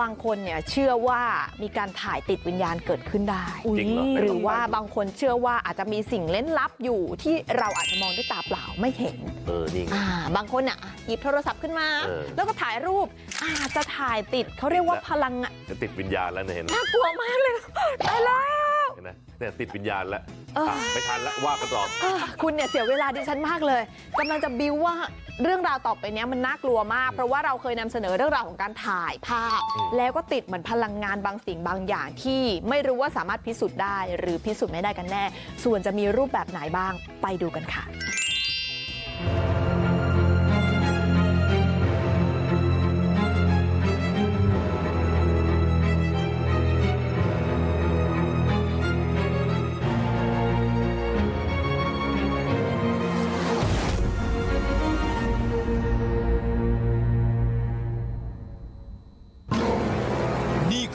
บางคนเนี่ยเชื่อว่ามีการถ่ายติดวิญญาณเกิดขึ้นได้ จริงเหรอหรือว่าบางคนเชื่อว่าอาจจะมีสิ่งเล่นลับอยู่ที่เราอาจจะมองด้วยตาเปล่าไม่เห็น เออนี่ไงอ่าบางคนอะหยิบโทรศัพท์ขึ้นมา เออ แล้วก็ถ่ายรูปอาจจะถ่ายติดเขาเรียกว่าพลังงานจะติดวิญญาณแล้วเนี่ยเห็นไหมน่ากลัวมากเลยตายแล้ว เห็นไหมเนี่ยติดวิญญาณแล้วเอออะ ไม่ทันแล้วว่ากันต่อเออคุณเนี่ยเสียเวลาดิฉันมากเลยกำลังจะบิวว่าเรื่องราวต่อไปเนี้ยมันน่ากลัวมาก เพราะว่าเราเคยนำเสนอเรื่องราวของการถ่ายภาพอืมแล้วก็ติดเหมือนพลังงานบางสิ่งบางอย่างที่ไม่รู้ว่าสามารถพิสูจน์ได้ หรือพิสูจน์ไม่ได้กันแน่ ส่วนจะมีรูปแบบไหนบ้างไปดูกันค่ะ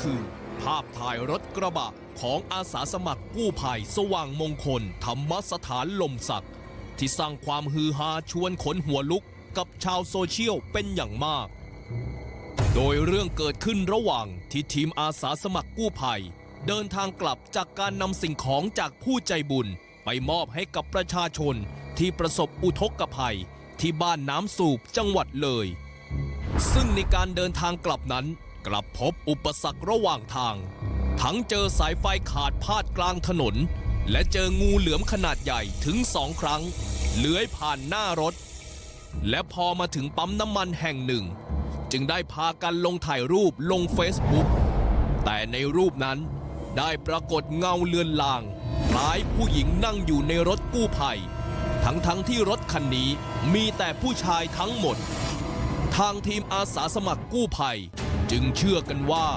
คือ ภาพถ่ายรถกระบะของอาสาสมัครกู้ภัยสว่างมงคล ธรรมสถานลมศักดิ์ที่สร้างความฮือฮาชวนขนหัวลุกกับชาวโซเชียลเป็นอย่างมาก โดยเรื่องเกิดขึ้นระหว่างที่ทีมอาสาสมัครกู้ภัย เดินทางกลับจากการนำสิ่งของจากผู้ใจบุญ ไปมอบให้กับประชาชนที่ประสบอุทกภัย ที่บ้านน้ำสูบจังหวัดเลย ซึ่งในการเดินทางกลับนั้น กลับพบอุปสรรคระหว่างทาง ทั้งเจอสายไฟขาดพาดกลางถนน และเจองูเหลือมขนาดใหญ่ถึงสองครั้ง เลื้อยผ่านหน้ารถ และพอมาถึงปั๊มน้ำมันแห่งหนึ่ง จึงได้พากันลงถ่ายรูปลงเฟซบุ๊กแต่ในรูปนั้นได้ปรากฏเงาเลือนลางคล้ายผู้หญิงนั่งอยู่ในรถกู้ภัย ทั้งๆทที่รถคันนี้มีแต่ผู้ชายทั้งหมด ทางทีมอาสาสมัครกู้ภัย จึงเชื่อกันว่า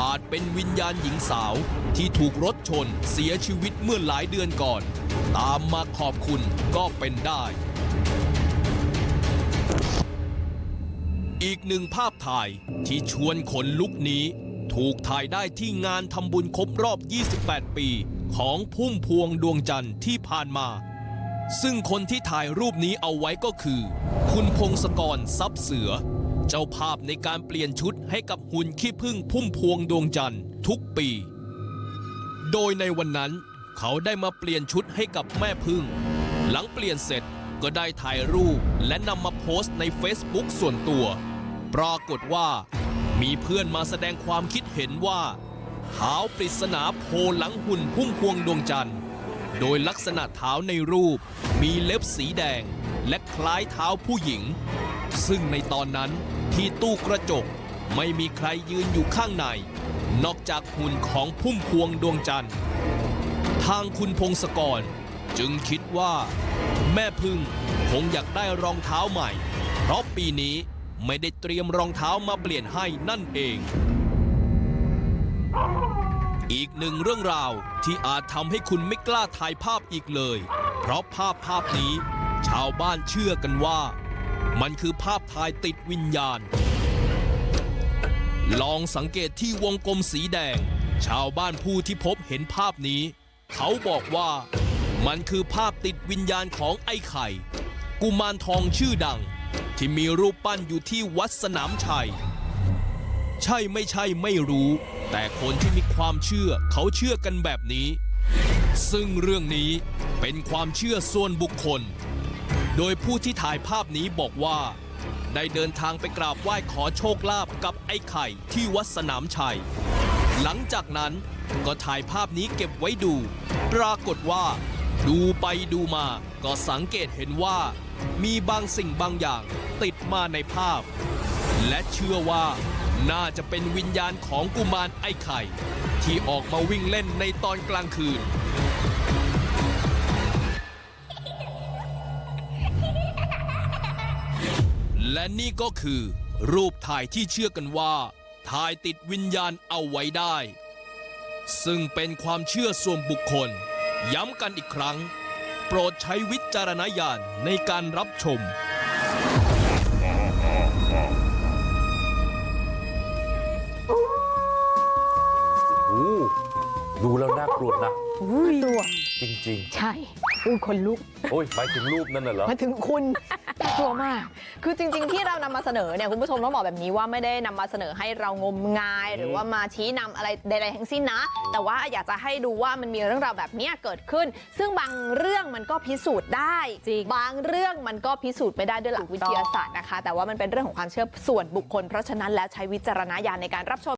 อาจเป็นวิญญาณหญิงสาวที่ถูกรถชนเสียชีวิตเมื่อหลายเดือนก่อน ตามมาขอบคุณก็เป็นได้ อีกหนึ่งภาพถ่ายที่ชวนขนลุกนี้ ถูกถ่ายได้ที่งานทำบุญครบรอบ 28 ปี ของพุ่มพวงดวงจันทร์ที่ผ่านมา ซึ่งคนที่ถ่ายรูปนี้เอาไว้ก็คือ คุณพงศกรทรัพย์เสือ เจ้าภาพในการเปลี่ยนชุดให้กับหุ่นขี้ผึ้งพุ่มพวงดวงจันทร์ทุกปี โดยในวันนั้น เขาได้มาเปลี่ยนชุดให้กับแม่พึ่งหลังเปลี่ยนเสร็จก็ได้ถ่ายรูปและนำมาโพสต์ใน Facebook ส่วนตัว ปรากฏว่า มีเพื่อนมาแสดงความคิดเห็นว่าเท้าปริศนาโผล่หลังหุ่นพุ่มพวงดวงจันทร์ โดยลักษณะเท้าในรูปมีเล็บสีแดง และคล้ายเท้าผู้หญิง ซึ่งในตอนนั้นที่ตู้กระจกไม่มีใครยืนอยู่ข้างใน นอกจากหุ่นของพุ่มพวงดวงจันทร์ ทางคุณพงศกรจึงคิดว่า แม่พึ่งคงอยากได้รองเท้าใหม่ เพราะปีนี้ไม่ได้เตรียมรองเท้ามาเปลี่ยนให้นั่นเอง อีกหนึ่งเรื่องราวที่อาจทำให้คุณไม่กล้าถ่ายภาพอีกเลย เพราะภาพภาพนี้ ชาวบ้านเชื่อกันว่า มันคือภาพถ่ายติดวิญญาณ ลองสังเกตที่วงกลมสีแดง ชาวบ้านผู้ที่พบเห็นภาพนี้ เขาบอกว่ามันคือภาพติดวิญญาณของไอ้ไข่ กุมารทองชื่อดัง ที่มีรูปปั้นอยู่ที่วัดสนามชัย ใช่ไม่ใช่ไม่รู้ แต่คนที่มีความเชื่อเขาเชื่อกันแบบนี้ ซึ่งเรื่องนี้เป็นความเชื่อส่วนบุคคล โดยผู้ที่ถ่ายภาพนี้บอกว่า ได้เดินทางไปกราบไหว้ขอโชคลาภกับไอ้ไข่ที่วัดสนามชัย หลังจากนั้นก็ถ่ายภาพนี้เก็บไว้ดู ปรากฏว่า ดูไปดูมาก็สังเกตเห็นว่า มีบางสิ่งบางอย่างติดมาในภาพ และเชื่อว่าน่าจะเป็นวิญญาณของกุมารไอ้ไข่ ที่ออกมาวิ่งเล่นในตอนกลางคืน และนี่ก็คือ รูปถ่ายที่เชื่อกันว่า ถ่ายติดวิญญาณเอาไว้ได้ ซึ่งเป็นความเชื่อส่วนบุคคล ย้ำกันอีกครั้ง โปรดใช้วิจารณญาณในการรับชมโอ้ดูแล้วน่ากลัวนะอุ้ยตัว จริงใช่อุ้ยคนลุกๆโอ้ยหมายถึงรูปนั่นน่ะเหรอ มาถึงคุณ กลัวมาก คือจริง ๆ ที่เรานำมาเสนอเนี่ยคุณผู้ชมต้องบอกแบบนี้ว่าไม่ได้นำมาเสนอให้เรางมงาย หรือว่ามาชี้นำอะไรใดๆทั้งสิ้นนะ แต่ว่าอยากจะให้ดูว่ามันมีเรื่องราวแบบเนี้ยเกิดขึ้น ซึ่งบางเรื่องมันก็พิสูจน์ได้จริงบางเรื่องมันก็พิสูจน์ไม่ได้ด้วยหลักวิทยาศาสตร์นะคะ แต่ว่ามันเป็นเรื่องของความเชื่อส่วนบุคคลเพราะฉะนั้นแล้วใช้วิจารณญาณในการรับชม